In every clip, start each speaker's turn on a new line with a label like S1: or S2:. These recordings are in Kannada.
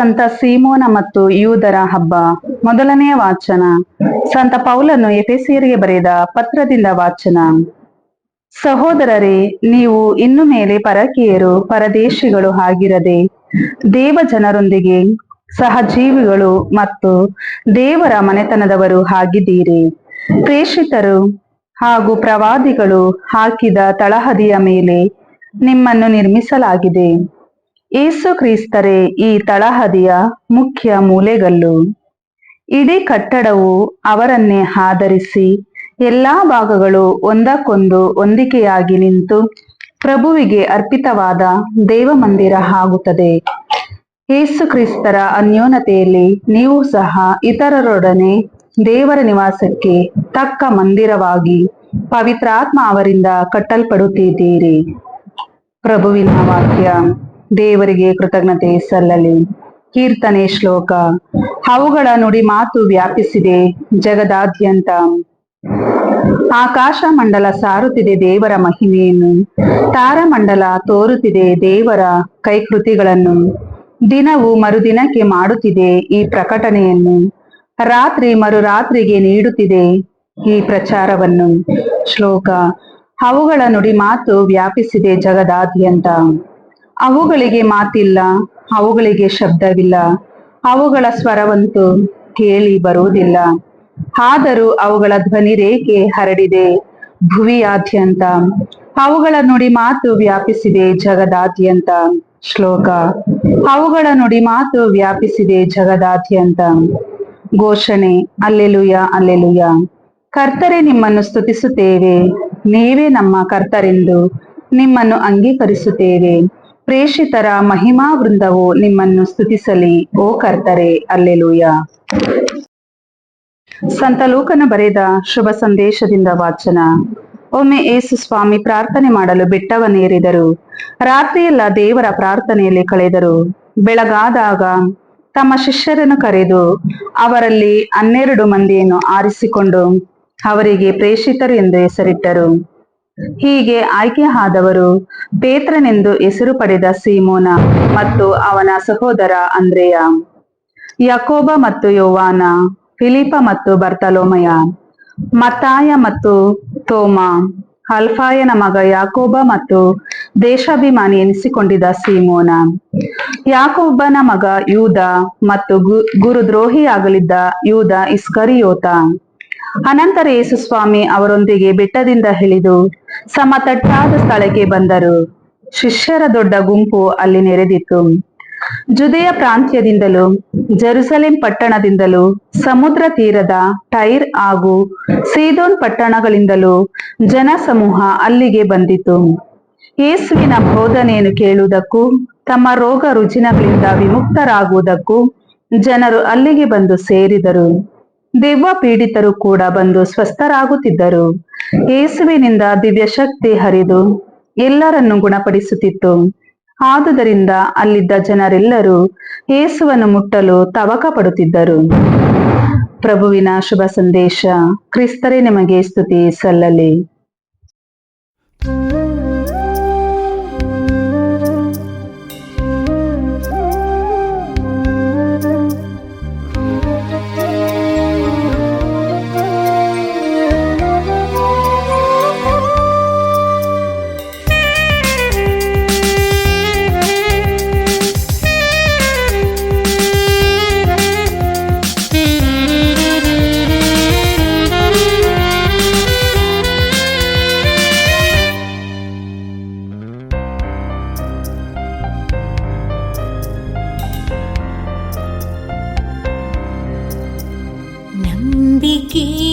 S1: ಸಂತ ಸೀಮೋನ ಮತ್ತು ಯೂದರ ಹಬ್ಬ ಮೊದಲನೆಯ ವಾಚನ. ಸಂತ ಪೌಲನ್ನು ಎಫೆಸಿಯರಿಗೆ ಬರೆದ ಪತ್ರದಿಂದ ವಾಚನ. ಸಹೋದರರೇ, ನೀವು ಇನ್ನು ಮೇಲೆ ಪರಕೀಯರು, ಪರದೇಶಿಗಳು ಆಗಿರದೆ ದೇವ ಜನರೊಂದಿಗೆ ಸಹಜೀವಿಗಳು ಮತ್ತು ದೇವರ ಮನೆತನದವರು ಆಗಿದ್ದೀರಿ. ಪ್ರೇಷಿತರು ಹಾಗೂ ಪ್ರವಾದಿಗಳು ಹಾಕಿದ ತಳಹದಿಯ ಮೇಲೆ ನಿಮ್ಮನ್ನು ನಿರ್ಮಿಸಲಾಗಿದೆ. ಏಸು ಕ್ರಿಸ್ತರೇ ಈ ತಳಹದಿಯ ಮುಖ್ಯ ಮೂಲೆಗಲ್ಲು. ಇಡೀ ಕಟ್ಟಡವು ಅವರನ್ನೇ ಆಧರಿಸಿ ಎಲ್ಲಾ ಭಾಗಗಳು ಒಂದಕ್ಕೊಂದು ಹೊಂದಿಕೆಯಾಗಿ ನಿಂತು ಪ್ರಭುವಿಗೆ ಅರ್ಪಿತವಾದ ದೇವಮಂದಿರ ಆಗುತ್ತದೆ. ಏಸು ಕ್ರಿಸ್ತರ ಅನ್ಯೋನತೆಯಲ್ಲಿ ನೀವು ಸಹ ಇತರರೊಡನೆ ದೇವರ ನಿವಾಸಕ್ಕೆ ತಕ್ಕ ಮಂದಿರವಾಗಿ ಪವಿತ್ರಾತ್ಮ ಅವರಿಂದ ಕಟ್ಟಲ್ಪಡುತ್ತಿದ್ದೀರಿ. ಪ್ರಭುವಿನ ವಾಕ್ಯ. ದೇವರಿಗೆ ಕೃತಜ್ಞತೆ ಸಲ್ಲಲಿ. ಕೀರ್ತನೆ ಶ್ಲೋಕ. ಅವುಗಳ ನುಡಿ ಮಾತು ವ್ಯಾಪಿಸಿದೆ ಜಗದಾದ್ಯಂತ. ಆಕಾಶ ಮಂಡಲ ಸಾರುತ್ತಿದೆ ದೇವರ ಮಹಿಮೆಯನ್ನು. ತಾರಮಂಡಲ ತೋರುತ್ತಿದೆ ದೇವರ ಕೈಕೃತಿಗಳನ್ನು. ದಿನವು ಮರುದಿನಕ್ಕೆ ಮಾಡುತ್ತಿದೆ ಈ ಪ್ರಕಟಣೆಯನ್ನು. ರಾತ್ರಿ ಮರುರಾತ್ರಿಗೆ ನೀಡುತ್ತಿದೆ ಈ ಪ್ರಚಾರವನ್ನು. ಶ್ಲೋಕ. ಅವುಗಳ ನುಡಿ ಮಾತು ವ್ಯಾಪಿಸಿದೆ ಜಗದಾದ್ಯಂತ. ಅವುಗಳಿಗೆ ಮಾತಿಲ್ಲ, ಅವುಗಳಿಗೆ ಶಬ್ದವಿಲ್ಲ, ಅವುಗಳ ಸ್ವರವಂತೂ ಕೇಳಿ ಬರುವುದಿಲ್ಲ. ಆದರೂ ಅವುಗಳ ಧ್ವನಿ ರೇಖೆ ಹರಡಿದೆ, ಭುವಿಯಾದ್ಯಂತ. ಅವುಗಳ ನುಡಿ ಮಾತು ವ್ಯಾಪಿಸಿದೆ, ಜಗದಾದ್ಯಂತ. ಶ್ಲೋಕ. ಅವುಗಳ ನುಡಿ ಮಾತು ವ್ಯಾಪಿಸಿದೆ, ಜಗದಾದ್ಯಂತ. ಘೋಷಣೆ. ಅಲ್ಲೆಲುಯ ಅಲ್ಲೆಲುಯ ಕರ್ತರೆ, ನಿಮ್ಮನ್ನು ಸ್ತುತಿಸುತ್ತೇವೆ. ನೀವೇ ನಮ್ಮ ಕರ್ತರೆಂದು ನಿಮ್ಮನ್ನು ಅಂಗೀಕರಿಸುತ್ತೇವೆ. ಪ್ರೇಷಿತರ ಮಹಿಮಾ ವೃಂದವು ನಿಮ್ಮನ್ನು ಸ್ತುತಿಸಲಿ, ಓ ಕರ್ತರೆ, ಅಲ್ಲೆಲುಯ. ಸಂತ ಲೂಕನ ಬರೆದ ಶುಭ ಸಂದೇಶದಿಂದ ವಾಚನ. ಒಮ್ಮೆ ಏಸು ಸ್ವಾಮಿ ಪ್ರಾರ್ಥನೆ ಮಾಡಲು ಬೆಟ್ಟವನ್ನೇರಿದರು ರಾತ್ರಿಯೆಲ್ಲ ದೇವರ ಪ್ರಾರ್ಥನೆಯಲ್ಲಿ ಕಳೆದರು. ಬೆಳಗಾದಾಗ ತಮ್ಮ ಶಿಷ್ಯರನ್ನು ಕರೆದು ಅವರಲ್ಲಿ ಹನ್ನೆರಡು ಮಂದಿಯನ್ನು ಆರಿಸಿಕೊಂಡು ಅವರಿಗೆ ಪ್ರೇಷಿತರು ಎಂದು ಹೆಸರಿಟ್ಟರು. ಹೀಗೆ ಆಯ್ಕೆ ಆದವರು ಪೇತ್ರನೆಂದು ಹೆಸರು ಪಡೆದ ಸೀಮೋನ ಮತ್ತು ಅವನ ಸಹೋದರ ಅಂದ್ರೆಯ, ಯಕೋಬ ಮತ್ತು ಯೋವಾನ, ಫಿಲಿಪ ಮತ್ತು ಬರ್ತಲೋಮಯ ಮತಾಯ ಮತ್ತು ತೋಮ, ಅಲ್ಫಾಯನ ಮಗ ಯಾಕೋಬ ಮತ್ತು ದೇಶಾಭಿಮಾನಿ ಎನಿಸಿಕೊಂಡಿದ್ದ ಸೀಮೋನ, ಯಾಕೋಬನ ಮಗ ಯೂದ ಮತ್ತು ಗುರುದ್ರೋಹಿಯಾಗಲಿದ್ದ ಯೂದ ಇಸ್ಕರಿಯೋತ. ಅನಂತರ ಯೇಸುಸ್ವಾಮಿ ಅವರೊಂದಿಗೆ ಬೆಟ್ಟದಿಂದ ಹಿಳಿದು ಸಮತಟ್ಟಾದ ಸ್ಥಳಕ್ಕೆ ಬಂದರು. ಶಿಷ್ಯರ ದೊಡ್ಡ ಗುಂಪು ಅಲ್ಲಿ ನೆರೆದಿತ್ತು. ಜುದೆಯ ಪ್ರಾಂತ್ಯದಿಂದಲೂ ಜೆರುಸಲೇಂ ಪಟ್ಟಣದಿಂದಲೂ, ಸಮುದ್ರ ತೀರದ ಟೈರ್ ಹಾಗೂ ಸೀದೋನ್ ಪಟ್ಟಣಗಳಿಂದಲೂ ಜನಸಮೂಹ ಅಲ್ಲಿಗೆ ಬಂದಿತು ಯೇಸುವಿನ ಬೋಧನೆಯನ್ನು ಕೇಳುವುದಕ್ಕೂ, ತಮ್ಮ ರೋಗ ರುಜಿನಗಳಿಂದ ವಿಮುಕ್ತರಾಗುವುದಕ್ಕೂ ಜನರು ಅಲ್ಲಿಗೆ ಬಂದು ಸೇರಿದರು. ದೆವ್ವ ಪೀಡಿತರು ಕೂಡ ಬಂದು ಸ್ವಸ್ಥರಾಗುತ್ತಿದ್ದರು. ಯೇಸುವಿನಿಂದ ದಿವ್ಯ ಶಕ್ತಿ ಹರಿದು ಎಲ್ಲರನ್ನು ಗುಣಪಡಿಸುತ್ತಿತ್ತು. ಆದುದರಿಂದ ಅಲ್ಲಿದ್ದ ಜನರೆಲ್ಲರೂ ಯೇಸುವನ್ನು ಮುಟ್ಟಲು ತವಕ ಪಡುತ್ತಿದ್ದರು ಪ್ರಭುವಿನ ಶುಭ ಸಂದೇಶ, ಕ್ರಿಸ್ತರೇ ನಿಮಗೆ ಸ್ತುತಿ ಸಲ್ಲಲಿ.
S2: Kiki.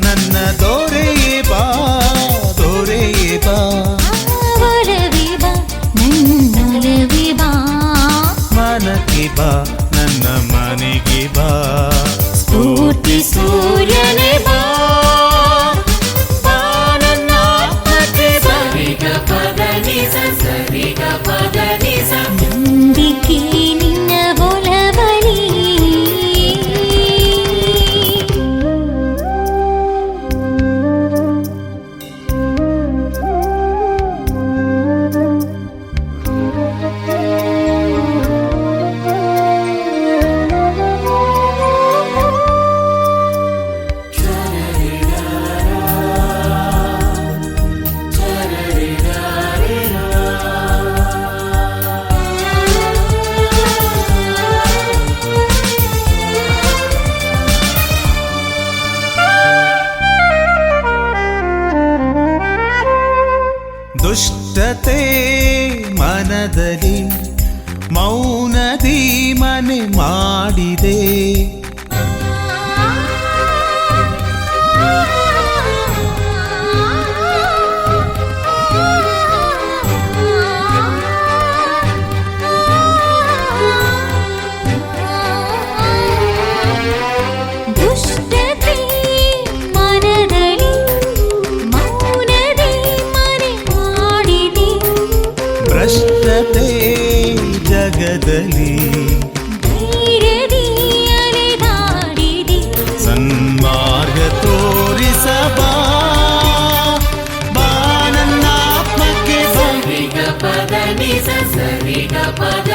S2: ನನ್ನ
S3: ದೋರೆಯೇ ಬಾ ದೋರೆಯೇ ಬಾ. ಮನಕ್ಕೆ ಬಾ ನನ್ನ ಮನೆಗೆ ಬಾ.
S2: ಸ್ಫೂರ್ತಿ
S3: ಸೂರ್ಯ ರಕ್ಷಣೆ ಮಾಡಿದೆ.
S4: Jesus, Sarita Pada.